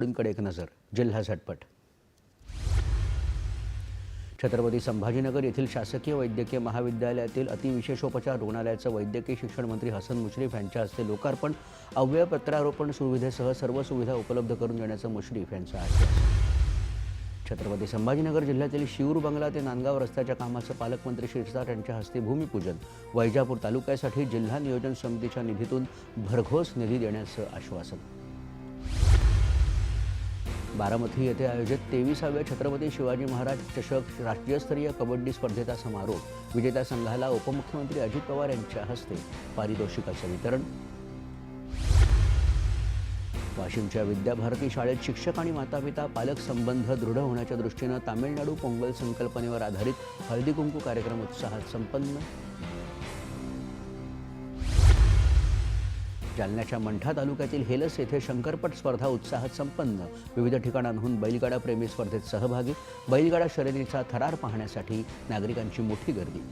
कडे एक नजर जिल्हा झटपट. छत्रपती संभाजीनगर येथील शासकीय वैद्यकीय महाविद्यालयातील अतिविशेषोपचार रुग्णालयाचं वैद्यकीय शिक्षण मंत्री हसन मुश्रीफ यांच्या हस्ते लोकार्पण अव्यय प्रत्यारोपण सुविधेसह सर्व सुविधा उपलब्ध करून देण्याचं मुश्रीफ यांचं आश्वासन. छत्रपती संभाजीनगर जिल्ह्यातील शिऊर बंगला ते नांदगाव रस्त्याच्या कामाचं पालकमंत्री शिरसाट यांच्या हस्ते भूमिपूजन वैजापूर तालुक्यासाठी जिल्हा नियोजन समितीच्या निधीतून भरघोस निधी देण्याचं आश्वासन. बारामती येथे आयोजित तेविसाव्या छत्रपती शिवाजी महाराज चषक राष्ट्रीयस्तरीय कबड्डी स्पर्धेचा समारोप विजेत्या संघाला उपमुख्यमंत्री अजित पवार यांच्या हस्ते पारितोषिकाचं वितरण. वाशिमच्या विद्याभारती शाळेत शिक्षक आणि मातापिता पालक संबंध दृढ होण्याच्या दृष्टीनं तामिळनाडू पोंगल संकल्पनेवर आधारित हळदी कुंकू कार्यक्रम उत्साहात संपन्न जालन्याच्या मंठा तालुक्यातील हेलस येथे शंकरपट स्पर्धा उत्साहात संपन्न. विविध ठिकाणांहून बैलगाडा प्रेमी स्पर्धेत सहभागी. बैलगाडा शर्यतीचा थरार पाहण्यासाठी नागरिकांची मोठी गर्दी.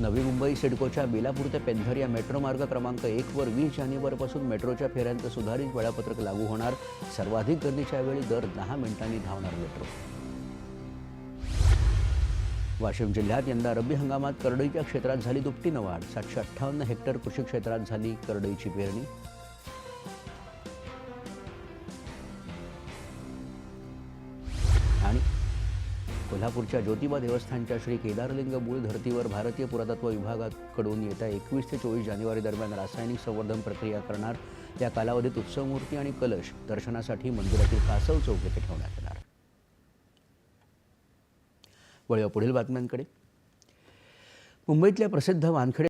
नवी मुंबई सिडकोच्या बेलापूर ते पेंधर या मेट्रो मार्ग क्रमांक एकवर वीस जानेवारीपासून मेट्रोच्या फेऱ्यांचं सुधारित वेळापत्रक लागू होणार. सर्वाधिक गर्दीच्या वेळी दर दहा मिनिटांनी धावणार मेट्रो. वाशिम जिल्ह्यात यंदा रब्बी हंगामात करडईच्या क्षेत्रात झाली दुपटीनं वाढ. सातशे अठ्ठावन्न हेक्टर कृषी क्षेत्रात झाली करडईची पेरणी. आणि कोल्हापूरच्या ज्योतिबा देवस्थानच्या श्री केदारलिंग मूळ धर्तीवर भारतीय पुरातत्व विभागाकडून येत्या एकवीस ते चोवीस जानेवारी दरम्यान रासायनिक संवर्धन प्रक्रिया करणार. या कालावधीत उत्सव मूर्ती आणि कलश दर्शनासाठी मंदिरातील कासव चौक येथे ठेवण्यात आला वळूया पुढील बातम्यांकडे. मुंबईतल्या प्रसिद्ध वानखेडे